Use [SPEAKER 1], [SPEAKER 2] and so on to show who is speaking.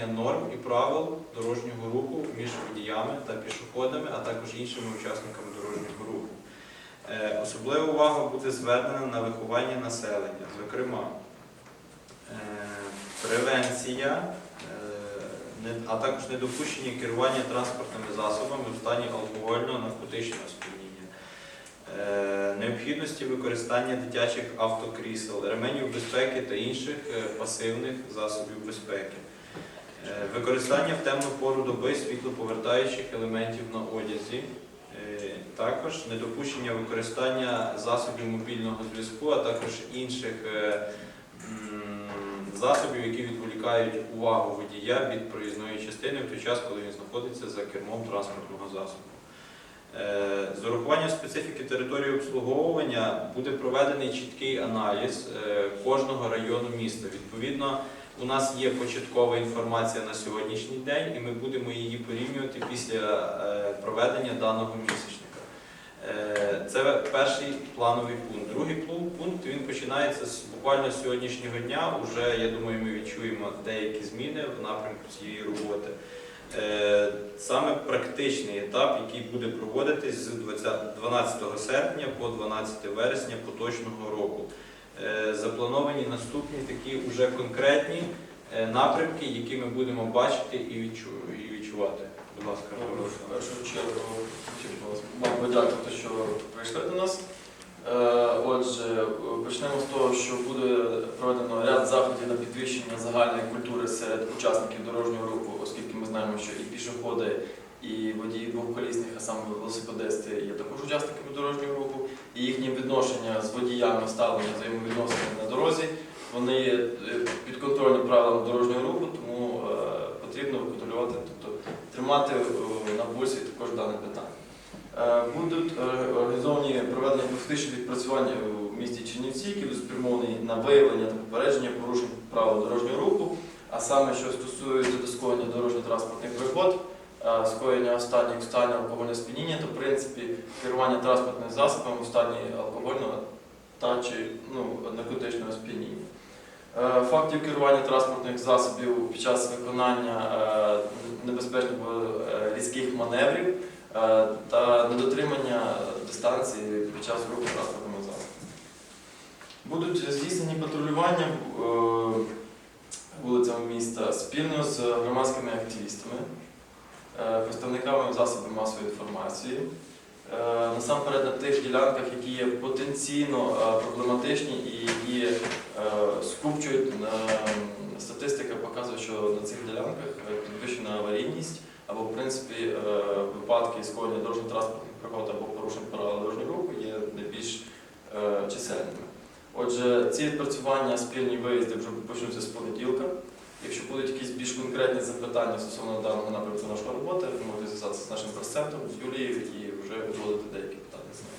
[SPEAKER 1] встановлення норм і правил дорожнього руху між водіями та пішоходами, а також іншими учасниками дорожнього руху. Е, Особлива увага буде звернена на виховання населення, зокрема, е, превенція, е, а також недопущення керування транспортними засобами в стані алкогольного наркотичного сп'яніння, необхідності використання дитячих автокрісел, ременів безпеки та інших пасивних засобів безпеки. Е, Використання в темну пору доби світлоповертаючих елементів на одязі, Е, також недопущення використання засобів мобільного зв'язку, а також інших е, засобів, які відволікають увагу водія від проїзної частини в той час, коли він знаходиться за кермом транспортного засобу. З урахуванням специфіки території обслуговування буде проведений чіткий аналіз кожного району міста. Відповідно, у нас є початкова інформація на сьогоднішній день, і ми будемо її порівнювати після е, проведення даного місячника. Е, Це перший плановий пункт. Другий пункт він починається з буквально з сьогоднішнього дня. Уже я думаю, ми відчуємо деякі зміни в напрямку цієї роботи. Е, Саме практичний етап, який буде проводитись з 12 серпня по 12 вересня поточного року. Е, Заплановані наступні такі уже конкретні е, напрямки, які ми будемо бачити і відчувати. Будь ласка,
[SPEAKER 2] Ну, В першу чергу хотів би вас вам що прийшли до нас. Е, Отже, почнемо з того, що буде проведено ряд заходів на підвищення загальної культури серед учасників дорожнього руху, оскільки ми знаємо, що і пішоходи, і водії двохколісних, а саме велосипедисти є також учасниками дорожнього руху, і їхнє відношення з водіями, ставлення взаємовідносини на дорозі, вони є е, підконтрольні правилам дорожнього руху, тому е, потрібно контролювати, тобто тримати е, на пульсі також дане питання. Будуть організовані проведення профілактичних відпрацювань у місті Чернівці, які будуть спрямовані на виявлення та попередження порушень правил дорожнього руху, а саме, що стосується до дорожньо-транспортних пригод, скоєння останніх стані алкогольного сп'яніння, то в принципі керування транспортним засобом у стані алкогольного та чи ну, наркотичного сп'яніння. Е, Фактів керування транспортних засобів під час виконання е, небезпечних е, різких маневрів та недотримання дистанції під час руху транспортними засобами. Будуть здійснені патрулювання вулицями міста спільно з громадськими активістами, представниками засобів масової інформації. Е, Насамперед на тих ділянках, які є потенційно е, проблематичні і які е, скупчують е, статистика показує, що на цих ділянках е, підвищена аварійність або в принципі е, випадки скоєння дорожньо-транспортних пригод або порушень правил дорожнього руху є найбільш е, чисельними. Отже, ці відпрацювання, спільні виїзди вже почнуться з понеділка. Якщо будуть якісь більш конкретні запитання стосовно даного напрямку нашої роботи, ви можете зв'язатися з нашим прес-центром, з Юлією і вже узгодити деякі питання з нею.